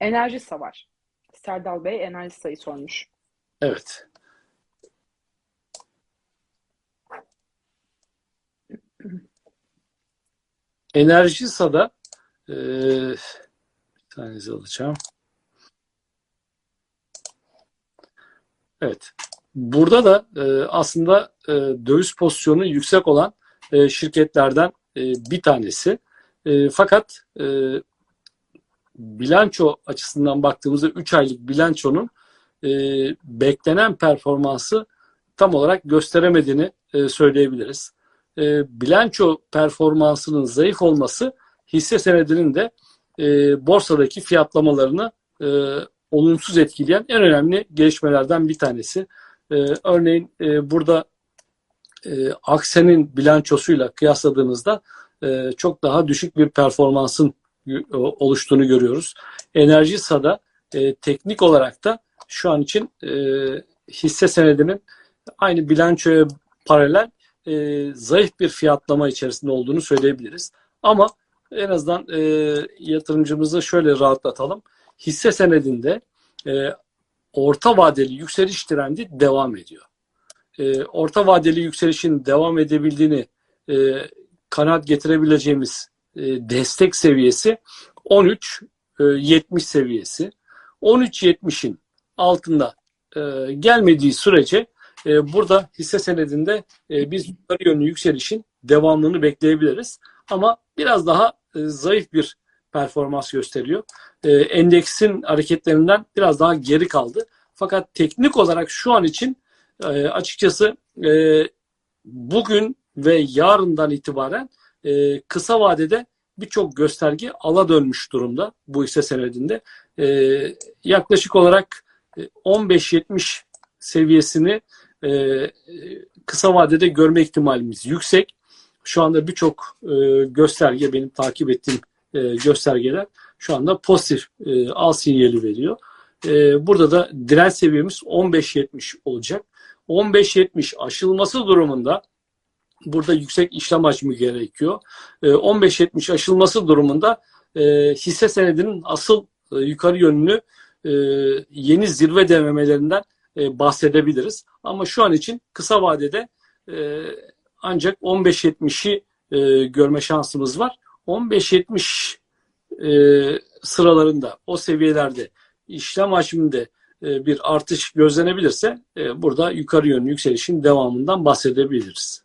Enerji Savar. Serdal Bey enerji sayı sormuş. Evet. Enerji sada e, bir tanesi alacağım. Evet. Burada da e, aslında e, döviz pozisyonu yüksek olan e, şirketlerden e, bir tanesi. E, fakat e, bilanço açısından baktığımızda 3 aylık bilançonun e, beklenen performansı tam olarak gösteremediğini e, söyleyebiliriz. E, bilanço performansının zayıf olması hisse senedinin de e, borsadaki fiyatlamalarını e, olumsuz etkileyen en önemli gelişmelerden bir tanesi. E, örneğin e, burada e, Aksen'in bilançosuyla kıyasladığımızda e, çok daha düşük bir performansın oluştuğunu görüyoruz. Enerji Sada e, teknik olarak da şu an için e, hisse senedinin aynı bilançoya paralel e, zayıf bir fiyatlama içerisinde olduğunu söyleyebiliriz. Ama en azından e, yatırımcımızı şöyle rahatlatalım. Hisse senedinde e, orta vadeli yükseliş trendi devam ediyor. E, orta vadeli yükselişin devam edebildiğini e, kanaat getirebileceğimiz destek seviyesi 13.70 e, seviyesi. 13.70'in altında e, gelmediği sürece e, burada hisse senedinde e, biz yukarı yönlü yükselişin devamlılığını bekleyebiliriz. Ama biraz daha e, zayıf bir performans gösteriyor. E, endeksin hareketlerinden biraz daha geri kaldı. Fakat teknik olarak şu an için e, açıkçası e, bugün ve yarından itibaren e, kısa vadede birçok gösterge ala dönmüş durumda bu hisse senedinde. E, yaklaşık olarak 15-70 seviyesini e, kısa vadede görme ihtimalimiz yüksek. Şu anda birçok e, gösterge benim takip ettiğim e, göstergeler şu anda pozitif e, al sinyali veriyor. E, burada da direnç seviyemiz 15-70 olacak. 15-70 aşılması durumunda burada yüksek işlem hacmi gerekiyor. E, 15-70 aşılması durumunda e, hisse senedinin asıl e, yukarı yönlü e, yeni zirve denemelerinden e, bahsedebiliriz. Ama şu an için kısa vadede e, ancak 15-70'i e, görme şansımız var. 15-70 e, sıralarında o seviyelerde işlem hacminde e, bir artış gözlenebilirse e, burada yukarı yönlü yükselişin devamından bahsedebiliriz.